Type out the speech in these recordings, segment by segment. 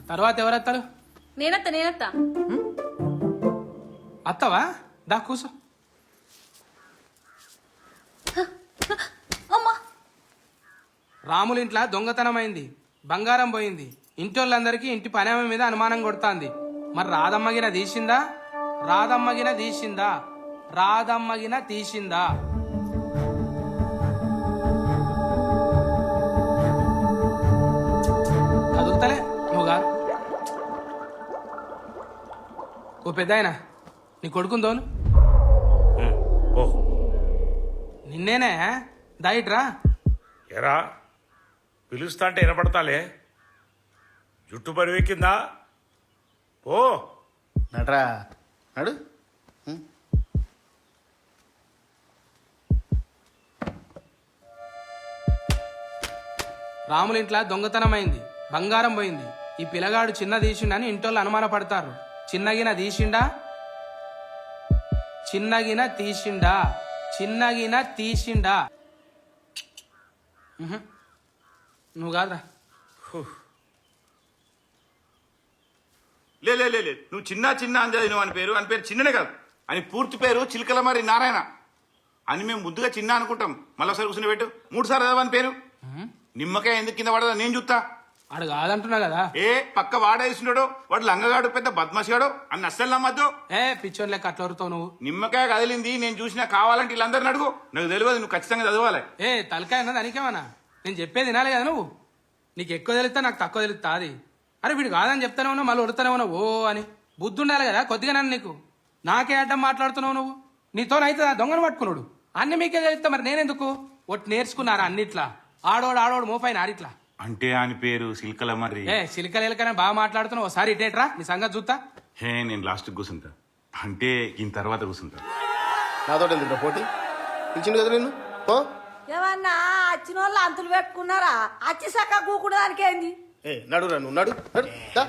తర్వాత ఎవరెత్తారు? నేనత్త నేనత్త. అత్తవా? దా కూసో. అమ్మా. రాముల ఇంట్లో దొంగతనమైంది బంగారం పోయింది. ఇంటి వాళ్ళందరికీ ఇంటి పనేమ మీద అనుమానం కొడుతాంది. మరి రాధమ్మగిన తీసిందా? రాధమ్మగిన తీసిందా? రాధమ్మగిన తీసిందా? ఓ పెద్ద నీ కొడుకుందోను ఓ నిన్నేనే దాయిట్రా. ఎరా పిలుస్తా అంటే వినపడతాలే. జుట్టు పరివెక్కిందా ఓ నడరా నడు. రాముల ఇంట్లో దొంగతనమైంది బంగారం పోయింది. ఈ పిల్లగాడు చిన్న తీసిండని ఇంటోళ్ళు అనుమాన పడతారు చిన్నగిన తీసిండా? చిన్నగిన తీసిండా? చిన్నగిన తీసిండా. నువ్వు కాదురా. లే లే లే. నువ్వు చిన్న చిన్న అంజలి నువ్వు అని పేరు. అని పేరు చిన్ననే కాదు. అని పూర్తి పేరు చిలకల మరి నారాయణ. అని మేము ముద్దుగా చిన్న అనుకుంటాం. మళ్ళీ ఒకసారి కూర్చుని పెట్టు. మూడు సార్లు చదవని పేరు. నిమ్మకాయ ఎందుకు కింద పడదా? నేను చూస్తా ఆడు కాదంటున్నా కదా. ఏ పక్క వాడేసినాడు వాడు లంగగాడు పెద్ద బద్మసిగాడు అని అస్సలు నమ్మద్దు. ఏ పిచ్చోన్ లెక్క అట్లా వరుతావు నువ్వు? నిమ్మకాయ కదిలింది నేను చూసినా కావాలంటే వీళ్ళందరిని అడుగు. నాకు తెలియదు నువ్వు ఖచ్చితంగా చదవాలి. ఏ తలకాయ అన్నది అనికేమన్నా నేను చెప్పేది వినాలి కదా నువ్వు? నీకు ఎక్కువ తెలుస్తా నాకు తక్కువ తెలుస్తా అది. అరే వీడు కాదని చెప్తానే ఉన్నావు మళ్ళీ ఉడతానే ఉన్నావు ఓ అని. బుద్ధి ఉండాలి కదా కొద్దిగా నన్ను నీకు. నాకే అడ్డం మాట్లాడుతున్నావు నువ్వు? నీతోనైతే ఆ దొంగను పట్టుకున్నాడు. అన్ని మీకే తెలుస్తా మరి నేనెందుకు? ఒట్టి నేర్చుకున్నారా అన్నిట్లా? ఆడోడు ఆడోడు మోపైన ఆడిట్లా? అంటే అని పేరు సిల్కల మర్రి ఏ సిలికలు ఎలకనే బాగా మాట్లాడుతున్నావు. ఒకసారి ఇటేట్రా నీ సంగతి చూస్తా హే నేను లాస్ట్ కూర్చుంటా అంటే ఈయన తర్వాత కూర్చుంటా నాతో ఎందుకు పోటీ? పిలిచిండు కదా నిన్ను? పో ఏమన్నా వచ్చిన వాళ్ళు అంతులు పెట్టుకున్నారా? అచ్చి సక్క కూకుడు దానికి ఏంది ఏ నడురా నువ్వు నడు. నడు. దా.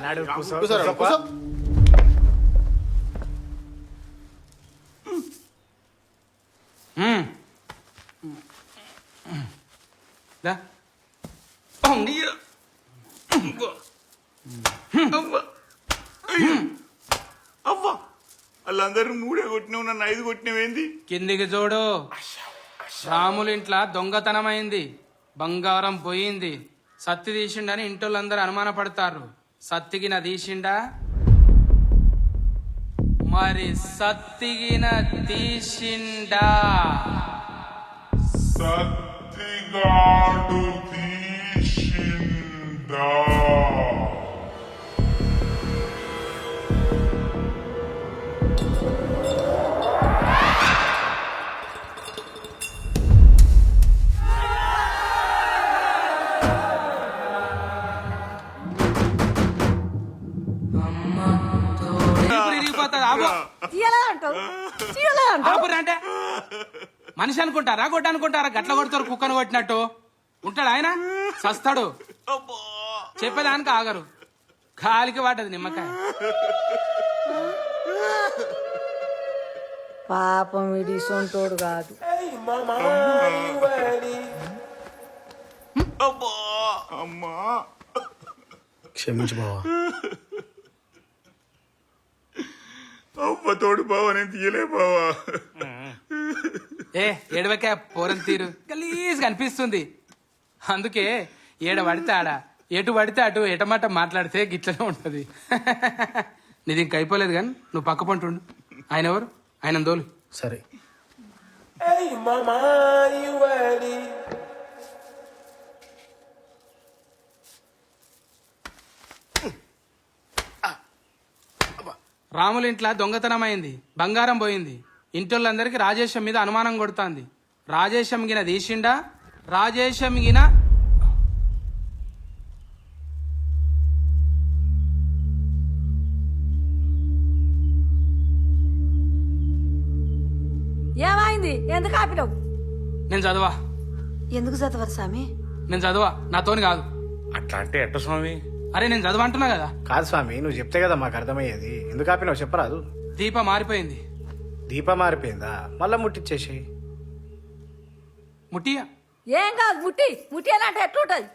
దా. అవ్వ వాళ్ళందరూ మూడే కొట్టినావు నన్ను ఐదు కొట్టినవేంది కిందికి చూడు. రాముల ఇంట్లో దొంగతనమైంది. బంగారం పోయింది. సత్తి తీసిండని ఇంటోళ్ళందరూ అనుమానపడతారు. సత్తిగిన తీసిండా? మరి సత్తిగిన తీసిండా? సత్తిగాడు ఆపురా అంటే. మనిషి అనుకుంటారా గొడ్డ అనుకుంటారా? గట్ల కొడతారు కుక్కను కొట్టినట్టు. ఉంటాడు ఆయన? సస్తాడు. చెప్పేదానికి ఆగరు. కాలికి పడ్డది నిమ్మకాయ. పాపం ఇది సొంటోడు కాదు. అమ్మా. క్షమించు బావా. అవ్వ తోడు బావా నేను తీయలే బావా. ఏ ఏడవకే పోరం తీరు. గలీజ్ కనిపిస్తుంది అందుకే ఏడ పడితే ఆడ ఎటు పడితే అటు ఎటమాట మాట్లాడితే గిట్లనే ఉంటది. నీది ఇంక అయిపోలేదు కానీ నువ్వు పక్క పంటుండు ఆయన ఎవరు? ఆయన దోలు. సరే. రాముల ఇంట్లో దొంగతనమైంది బంగారం పోయింది. ఇంటోళ్ళందరికీ రాజేశం మీద అనుమానం కొడుతాంది. రాజేశం గిన తీసిండా రాజేశం గిన ఏమైంది? ఎందుకు ఆపినావు? నేను చదవా. ఎందుకు చదవరు స్వామి? నేను చదవా. నాతోని కాదు. అట్లా అంటే ఎట్ట స్వామి? అరే నేను చదవ అంటున్నా కదా. కాదు స్వామి నువ్వు చెప్తే కదా మాకు అర్థమయ్యేది. ఎందుకు ఆపినావు చెప్పరాదు. దీప మారిపోయింది. దీప మారిపోయిందా? మళ్ళా ముట్టిచ్చేసి ముట్టియా? ఏం కాదు ముట్టి. ముట్టి అంటే ఎట్లుంటది?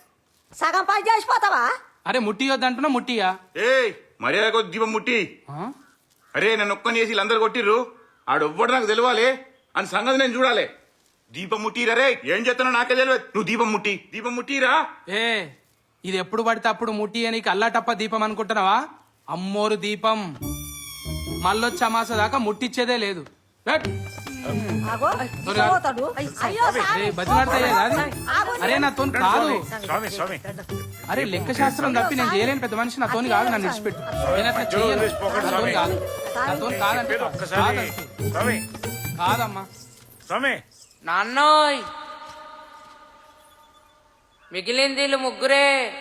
సగం పని చేసిపోతావా? అరే ముట్టియొద్దు అంటున్నా ముట్టియా? ఏయ్ మర్యాద కొద్ది దీపం ముట్టి? అరే నన్ను ఒక్కని చేసి వీళ్ళందరూ కొట్టిర్రు. ఆడొవ్వడు నాకు తెలియాలి అని సంగతి నేను చూడాలి. దీపం ముట్టిరా రే. ఏం చేస్తానో నాకే తెలియదు నువ్వు దీపం ముట్టి. దీపం ముట్టిరా. ఏ ఇది ఎప్పుడు పడితే అప్పుడు ముట్టి అని అల్లాటప్ప దీపం అనుకుంటున్నావా? అమ్మోరు దీపం. మళ్ళొచ్చి అమాస దాకా ముట్టిచ్చేదే లేదు. అరే నా తోని కాదు. స్వామి స్వామి. అరే లెక్క శాస్త్రం తప్పి నేను చేయలేని పెద్ద మనిషి నా తోని కాదు నన్ను విడిచిపెట్టు. నేను అట్లా చేయను. కాదు. కాదంటే కాదమ్మా. నాన్నోయ్. మిగిలింది వీళ్ళు ముగ్గురే.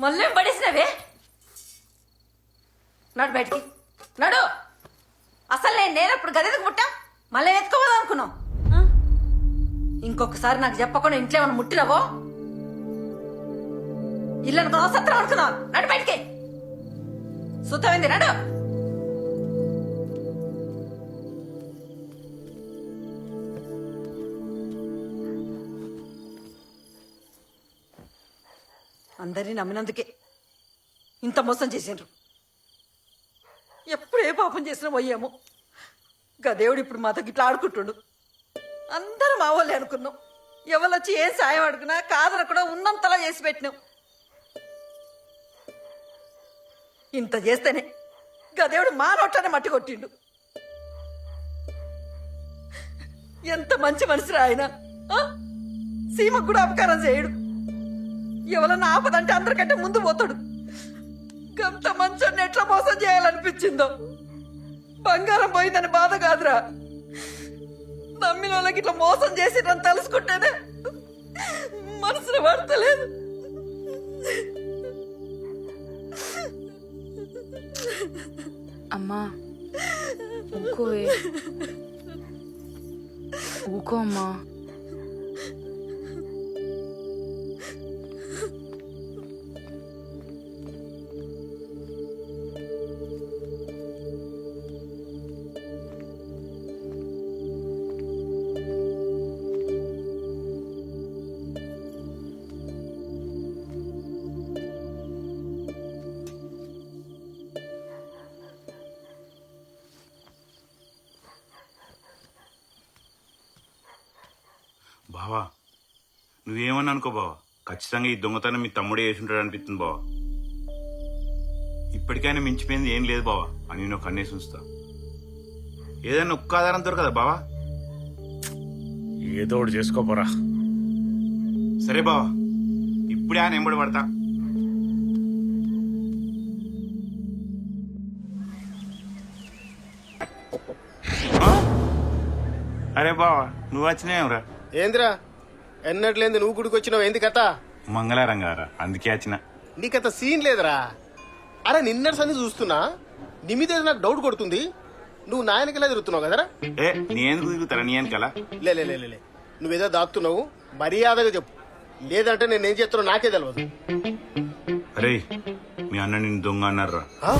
మళ్ళీ పడేసినవే? నడు బయటికి. నడు. నేను నేనప్పుడు గదికి పుట్టా? మళ్ళీ ఎత్తుకోవద్దు అనుకున్నాం? ఇంకొకసారి నాకు చెప్పకుండా ఇంట్లో ఏమైనా ముట్టినవో? ఇల్లు సత్రం అనుకున్నావు. నడు బయటికి. సుతమైంది నడు. అందరినీ నమ్మినందుకే ఇంత మోసం చేసిండ్రు. ఎప్పుడు పాపం చేసినా పోయాము దేవుడు ఇప్పుడు మాతో ఇట్లా ఆడుకుంటుండు. అందరం మా వాళ్ళే అనుకున్నాం. ఎవరొచ్చి ఏం సాయం అడుగునా కాదనకుండా ఉన్నంతలా చేసి పెట్టినాం. ఇంత చేస్తేనే గదేవుడు మా నోట్లనే మట్టి కొట్టిండు. ఎంత మంచి మనిషిరా ఆయన. ఆ? సీమకు కూడా అపకారం చేయడు. ఎవరన్నా ఆపదంటే అందరికంటే ముందు పోతాడు. గంత మంచి ఎట్లా మోసం చేయాలనిపించిందో. బంగారం పోయిందని బాధ కాదురా. నమ్మిన వాళ్ళకి ఇట్లా మోసం చేసిరని తలుసుకుంటేనే మనసులో పడతలేదు. అమ్మా ఊకోవే ఊకో అమ్మా. బావా నువ్వేమన్నా అనుకో బావా. ఖచ్చితంగా ఈ దొంగతనం మీ తమ్ముడే ఉంటాడు అనిపిస్తుంది బావా. ఇప్పటికైనా మించిపోయింది ఏం లేదు బావా అని నేను కన్నేసి ఉంచుతా. ఏదైనా ఒక్క ఆధారం దొరకదా బావా? ఏదో ఒకటి చేసుకోపోరా. సరే బావా ఇప్పుడే ఆయన ఎంబడి పడతా? అరే బావా నువ్వు వచ్చినావురా ఏందిరా? ఎన్నట్లేంది నువ్వు గుడికి వచ్చినావు ఏంది కథ? మంగళారం గారా అందుకే వచ్చిన నీకంత సీన్ లేదురా. అరే నిన్నటి సంది చూస్తున్నా. నీ మీద ఏదో నాకు డౌట్ కొడుతుంది? నువ్వు నాయనకెలా తిరుగుతున్నావు కదరా? ఏ నేను తిరుగుతారా? నీ వెనకాల? లే లే లే, లే నువ్వేదో దాక్కుతున్నావు మర్యాదగా చెప్పు. లేదంటే నేను ఏం చేస్తున్నావు నాకే తెలియదు అరే మీ అన్న నిన్ను దొంగ అన్నారా ఆ?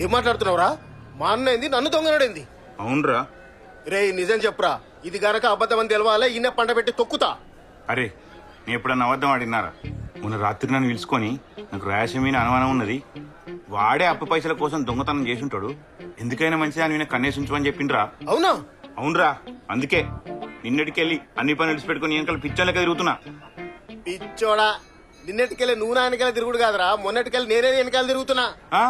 ఏం మాట్లాడుతున్నావురా? మా అన్న ఏంది? నన్ను దొంగనాడేంది అవునరా. రే నిజం చెప్పురా. ఇది గనక అబద్ధం అని తెలవాలే ఈయన పంట పెట్టి తొక్కుతా. అరే నేను ఎప్పుడన్నా అబద్ధం ఆడినారా మొన్న రాత్రి నన్ను పిలుచుకొని నాకు రాయసం మీద అనుమానం ఉన్నది. వాడే అప్పు పైసల కోసం దొంగతనం చేసి ఉంటాడు ఎందుకైనా మంచిది అని కన్నేసి ఉంచమని చెప్పిండ్రా? అవునా? అవునరా అందుకే. నిన్నటికెళ్ళి అన్ని పనులు విడిచిపెట్టుకుని వెనకాల పిచ్చోళ్ళకి తిరుగుతున్నా పిచ్చోడా నిన్నటికెళ్ళి నువ్వు నాయనకెళ్ళి తిరుగుడు కాదురా. మొన్నటికెళ్ళి నేనే వెనకాల తిరుగుతున్నా? ఆ.